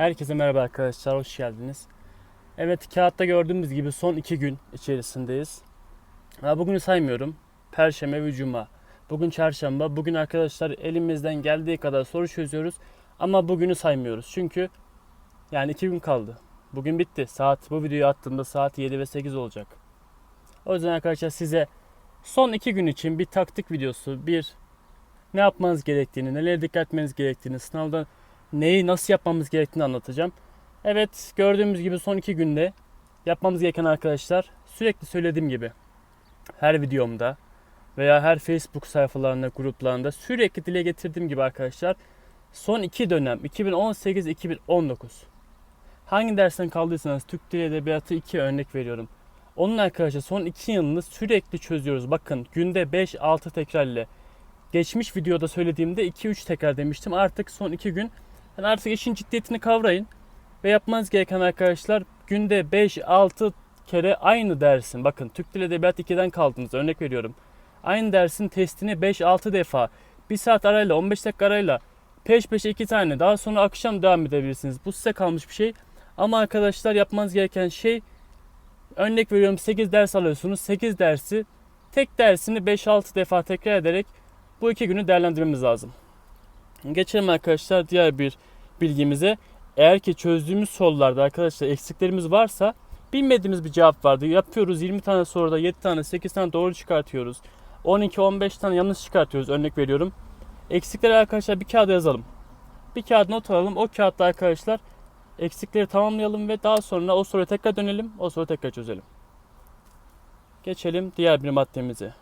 Herkese merhaba arkadaşlar, hoş geldiniz. Evet, kağıtta gördüğümüz gibi son iki gün içerisindeyiz. Ha, bugünü saymıyorum. Perşembe ve Cuma. Bugün çarşamba. Bugün arkadaşlar elimizden geldiği kadar soru çözüyoruz. Ama bugünü saymıyoruz. Çünkü yani iki gün kaldı. Bugün bitti. Saat bu videoyu attığımda saat 7 ve 8 olacak. O yüzden arkadaşlar size son iki gün için bir taktik videosu, bir ne yapmanız gerektiğini, nelere dikkat etmeniz gerektiğini, sınavda neyi nasıl yapmamız gerektiğini anlatacağım. Evet gördüğümüz gibi son iki günde yapmamız gereken arkadaşlar sürekli söylediğim gibi her videomda veya her Facebook sayfalarında, gruplarında sürekli dile getirdiğim gibi arkadaşlar son iki dönem 2018-2019 hangi dersten kaldıysanız Türk Dili Edebiyatı 2 örnek veriyorum. Onun arkadaşlar son iki yılını sürekli çözüyoruz. Bakın günde 5-6 tekrar. Geçmiş videoda söylediğimde 2-3 tekrar demiştim. Artık son 2 gün yani artık işin ciddiyetini kavrayın. Ve yapmanız gereken arkadaşlar günde 5-6 kere aynı dersin. Bakın Türk Dili Edebiyat 2'den kaldınız örnek veriyorum. Aynı dersin testini 5-6 defa 1 saat arayla 15 dakika arayla peş peşe 2 tane daha sonra akşam devam edebilirsiniz. Bu size kalmış bir şey. Ama arkadaşlar yapmanız gereken şey örnek veriyorum 8 ders alıyorsunuz. 8 dersi tek dersini 5-6 defa tekrar ederek bu iki günü değerlendirmemiz lazım. Geçelim arkadaşlar diğer bir bilgimize. Eğer ki çözdüğümüz sorularda arkadaşlar eksiklerimiz varsa bilmediğimiz bir cevap vardı. Yapıyoruz 20 tane soruda 7 tane 8 tane doğru çıkartıyoruz. 12-15 tane yanlış çıkartıyoruz örnek veriyorum. Eksikleri arkadaşlar bir kağıda yazalım. Bir kağıt not alalım. O kağıtta arkadaşlar eksikleri tamamlayalım ve daha sonra o soruya tekrar dönelim. O soruyu tekrar çözelim. Geçelim diğer bir maddemize.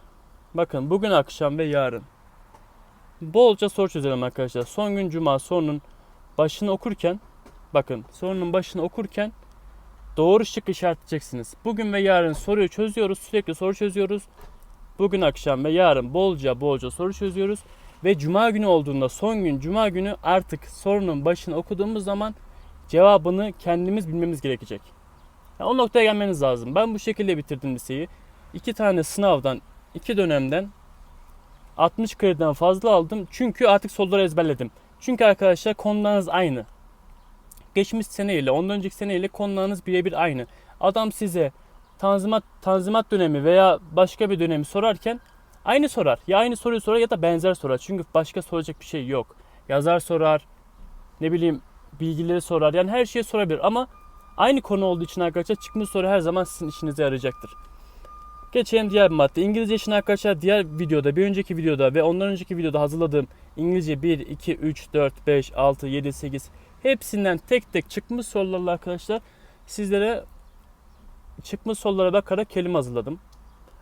Bakın bugün akşam ve yarın bolca soru çözelim arkadaşlar. Son gün cuma sorunun başını okurken bakın sorunun başını okurken doğru şık işaretleyeceksiniz. Bugün ve yarın soruyu çözüyoruz. Sürekli soru çözüyoruz. Bugün akşam ve yarın bolca bolca soru çözüyoruz. Ve cuma günü olduğunda son gün cuma günü artık sorunun başını okuduğumuz zaman cevabını kendimiz bilmemiz gerekecek. Yani o noktaya gelmeniz lazım. Ben bu şekilde bitirdim liseyi. İki tane sınavdan, iki dönemden 60 krediden fazla aldım. Çünkü artık soruları ezberledim. Çünkü arkadaşlar konularınız aynı. Geçmiş sene ile, ondan önceki sene ile konularınız birebir aynı. Adam size tanzimat, tanzimat dönemi veya başka bir dönemi sorarken aynı sorar. Ya aynı soruyu sorar ya da benzer sorar. Çünkü başka soracak bir şey yok. Yazar sorar, ne bileyim bilgileri sorar. Yani her şeyi sorabilir ama aynı konu olduğu için arkadaşlar çıkmış soru her zaman sizin işinize yarayacaktır. Geçelim diğer bir madde. İngilizce için arkadaşlar diğer videoda, bir önceki videoda ve ondan önceki videoda hazırladığım İngilizce 1, 2, 3, 4, 5, 6, 7, 8 hepsinden tek tek çıkmış sorularla arkadaşlar sizlere çıkmış sorulara bakarak kelime hazırladım.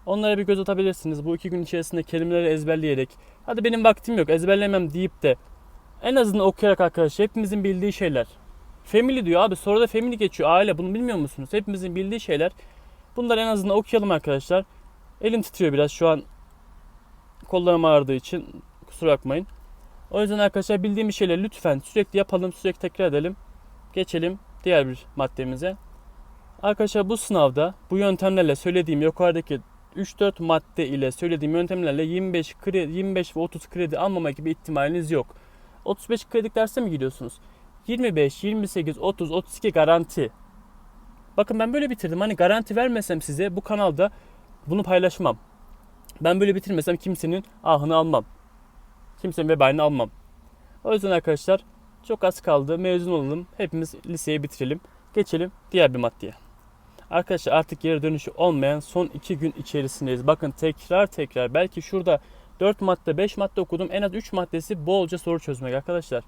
Onlara bir göz atabilirsiniz. Bu iki gün içerisinde kelimeleri ezberleyerek hadi benim vaktim yok ezberlemem deyip de en azından okuyarak arkadaşlar hepimizin bildiği şeyler. Family diyor abi soruda family geçiyor aile bunu bilmiyor musunuz? Hepimizin bildiği şeyler. Bunları en azından okuyalım arkadaşlar. Elim titriyor biraz şu an kollarım ağrıdığı için kusura bakmayın. O yüzden arkadaşlar bildiğimiz şeyleri lütfen sürekli yapalım, sürekli tekrar edelim. Geçelim diğer bir maddemize. Arkadaşlar bu sınavda bu yöntemlerle söylediğim yukarıdaki 3-4 madde ile söylediğim yöntemlerle 25 kredi, 25 ve 30 kredi almama gibi ihtimaliniz yok. 35 kredi derse mi gidiyorsunuz? 25, 28, 30, 32 garanti. Bakın ben böyle bitirdim. Hani garanti vermesem size bu kanalda bunu paylaşmam. Ben böyle bitirmesem kimsenin ahını almam. Kimsenin vebalini almam. O yüzden arkadaşlar çok az kaldı. Mezun olalım. Hepimiz liseyi bitirelim. Geçelim diğer bir maddeye. Arkadaşlar artık geri dönüşü olmayan son iki gün içerisindeyiz. Bakın tekrar tekrar belki şurada 4 madde 5 madde okudum. En az 3 maddesi bolca soru çözmek arkadaşlar.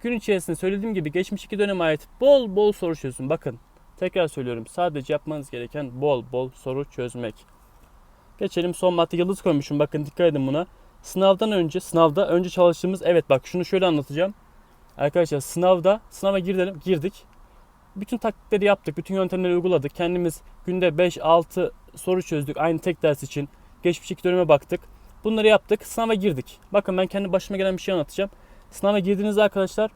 Gün içerisinde söylediğim gibi geçmiş iki döneme ait bol bol soru çözün. Bakın tekrar söylüyorum sadece yapmanız gereken bol bol soru çözmek. Geçelim son madde yıldız koymuşum. Bakın dikkat edin buna. Sınavdan önce, sınavda önce çalıştığımız evet bak şunu şöyle anlatacağım. Arkadaşlar sınavda, sınava girelim, girdik. Bütün taktikleri yaptık, bütün yöntemleri uyguladık. Kendimiz günde 5-6 soru çözdük aynı tek ders için. Geçmiş iki döneme baktık. Bunları yaptık, sınava girdik. Bakın ben kendi başıma gelen bir şey anlatacağım. Sınava girdiğinizde arkadaşlar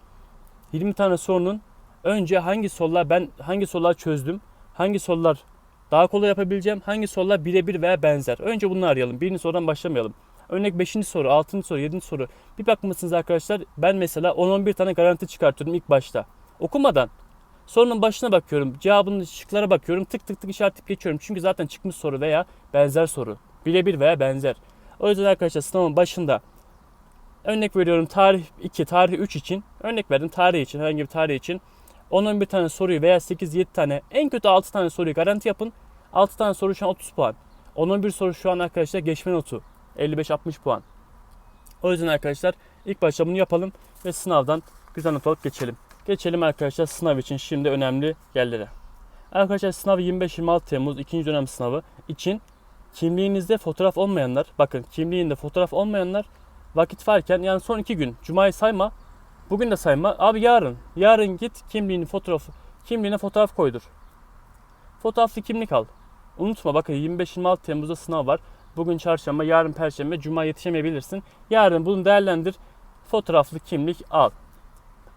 20 tane sorunun önce hangi sorular ben hangi sorular çözdüm, hangi sorular daha kolay yapabileceğim, hangi sorular birebir veya benzer. Önce bunu arayalım. Birinci sorudan başlamayalım. Örnek 5. soru, 6. soru, 7. soru. Bir bakmışsınız arkadaşlar ben mesela 10-11 tane garanti çıkartıyorum ilk başta. Okumadan sorunun başına bakıyorum. Cevabının şıklara bakıyorum. Tık tık tık işaretleyip geçiyorum. Çünkü zaten çıkmış soru veya benzer soru. Birebir veya benzer. O yüzden arkadaşlar sınavın başında örnek veriyorum tarih 2, tarih 3 için örnek verdim tarih için herhangi bir tarih için 10-11 tane soruyu veya 8-7 tane en kötü 6 tane soruyu garanti yapın. 6 tane soru şu an 30 puan. 10-11 soru şu an arkadaşlar geçme notu 55-60 puan. O yüzden arkadaşlar ilk başta bunu yapalım ve sınavdan güzel not alıp geçelim. Geçelim arkadaşlar sınav için şimdi önemli yerlere. Arkadaşlar sınav 25-26 Temmuz ikinci dönem sınavı için kimliğinizde fotoğraf olmayanlar bakın kimliğinde fotoğraf olmayanlar vakit varken yani son iki gün Cuma'yı sayma bugün de sayma abi yarın yarın git kimliğini fotoğrafı kimliğine fotoğraf koydur. Fotoğraflı kimlik al. Unutma bakın 25-26 Temmuz'da sınav var. Bugün çarşamba, yarın perşembe, cuma yetişemeyebilirsin. Yarın bunu değerlendir. Fotoğraflı kimlik al.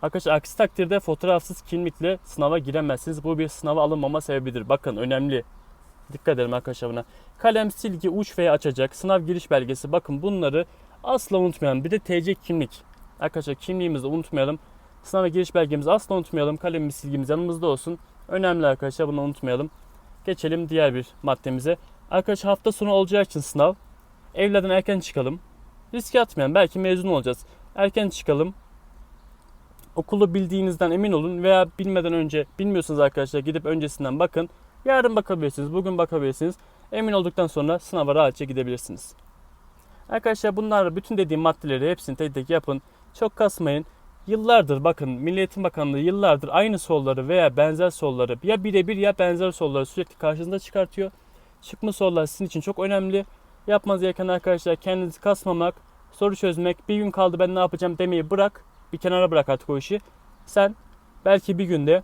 Arkadaşlar aksi takdirde fotoğrafsız kimlikle sınava giremezsiniz. Bu bir sınava alınmama sebebidir. Bakın önemli. Dikkat edelim arkadaşlar buna. Kalem, silgi, uç veya açacak, sınav giriş belgesi. Bakın bunları asla unutmayalım. Bir de TC kimlik. Arkadaşlar kimliğimizi unutmayalım. Sınava giriş belgemizi asla unutmayalım. Kalemimiz, silgimiz yanımızda olsun. Önemli arkadaşlar bunu unutmayalım. Geçelim diğer bir maddemize. Arkadaşlar hafta sonu olacağı için sınav. Evlerden erken çıkalım. Riske atmayalım. Belki mezun olacağız. Erken çıkalım. Okulu bildiğinizden emin olun veya bilmeden önce bilmiyorsunuz arkadaşlar gidip öncesinden bakın. Yarın bakabilirsiniz, bugün bakabilirsiniz. Emin olduktan sonra sınava rahatça gidebilirsiniz. Arkadaşlar bunlar bütün dediğim maddeleri hepsini tek tek yapın. Çok kasmayın. Yıllardır bakın Milli Eğitim Bakanlığı yıllardır aynı soruları veya benzer soruları ya birebir ya benzer soruları sürekli karşınıza çıkartıyor. Çıkma sorular sizin için çok önemli. Yapmanız gereken arkadaşlar kendinizi kasmamak, soru çözmek, bir gün kaldı ben ne yapacağım demeyi bırak. Bir kenara bırak artık o işi. Sen belki bir günde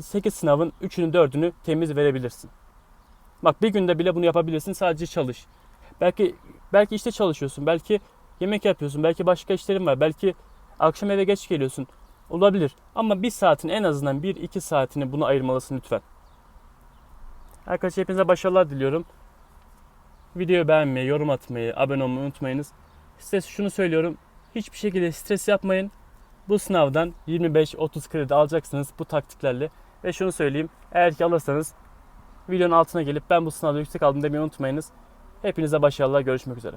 8 sınavın 3'ünü 4'ünü temiz verebilirsin. Bak bir günde bile bunu yapabilirsin sadece çalış. Belki belki işte çalışıyorsun, belki yemek yapıyorsun, belki başka işlerin var, belki akşam eve geç geliyorsun. Olabilir. Ama bir saatin en azından 1-2 saatini buna ayırmalısın lütfen. Arkadaşlar hepinize başarılar diliyorum. Videoyu beğenmeyi, yorum atmayı, abone olmayı unutmayınız. Size şunu söylüyorum. Hiçbir şekilde stres yapmayın. Bu sınavdan 25-30 kredi alacaksınız bu taktiklerle. Ve şunu söyleyeyim. Eğer ki alırsanız videonun altına gelip ben bu sınavda yüksek aldım demeyi unutmayınız. Hepinize başarılar. Görüşmek üzere.